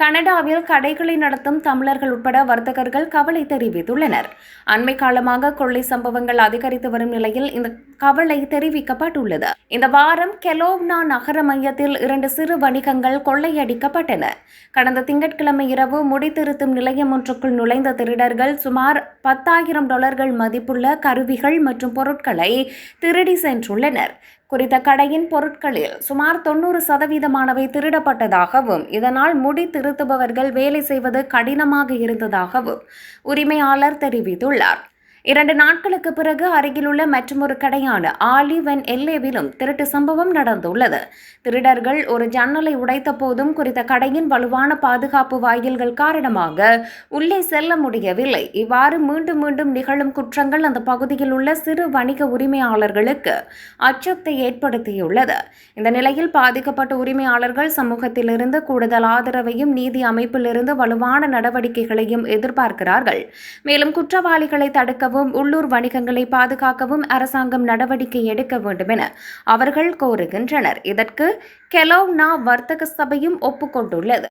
கனடாவில் கடைகளை நடத்தும் தமிழர்கள் உட்பட வர்த்தகர்கள் கவலை தெரிவித்துள்ளனர். அண்மை காலமாக கொள்ளை சம்பவங்கள் அதிகரித்து வரும் நிலையில் இந்த கவலை தெரிவிக்கப்பட்டுள்ளது. இந்த வாரம் கெலோவ்னா நகர மையத்தில் இரண்டு சிறு வணிகங்கள் கொள்ளையடிக்கப்பட்டன. கடந்த திங்கட்கிழமை இரவு முடித்திருத்தும் நிலையம் ஒன்றுக்குள் நுழைந்த திருடர்கள் சுமார் பத்தாயிரம் டாலர்கள் மதிப்புள்ள கருவிகள் மற்றும் பொருட்களை திருடி சென்றுள்ளனர். குறித்த கடையின் பொருட்களில் சுமார் தொண்ணூறு சதவீதமானவை திருடப்பட்டதாகவும் இதனால் முடி திருத்துபவர்கள் வேலை செய்வது கடினமாக இருந்ததாகவும் உரிமையாளர் தெரிவித்துள்ளார். இரண்டு நாட்களுக்கு பிறகு அருகிலுள்ள மற்றொரு கடையான ஆலிவ் அண்ட் எல்லேவிலும் திருட்டு சம்பவம் நடந்துள்ளது. திருடர்கள் ஒரு ஜன்னலை உடைத்த போதும் குறித்த கடையின் வலுவான பாதுகாப்பு வாயில்கள் காரணமாக உள்ளே செல்ல முடியவில்லை. இவ்வாறு மீண்டும் மீண்டும் நிகழும் குற்றங்கள் அந்த பகுதியில் உள்ள சிறு வணிக உரிமையாளர்களுக்கு அச்சத்தை ஏற்படுத்தியுள்ளது. இந்த நிலையில் பாதிக்கப்பட்ட உரிமையாளர்கள் சமூகத்திலிருந்து கூடுதல் ஆதரவையும் நீதி அமைப்பிலிருந்து வலுவான நடவடிக்கைகளையும் எதிர்பார்க்கிறார்கள். மேலும் குற்றவாளிகளை தடுக்க தடுக்கவும் உள்ளூர் வணிகங்களை பாதுகாக்கவும் அரசாங்கம் நடவடிக்கை எடுக்க வேண்டும் என அவர்கள் கோருகின்றனர். இதற்கு கெலோவ்னா வர்த்தக சபையும் ஒப்புக்கொண்டுள்ளது.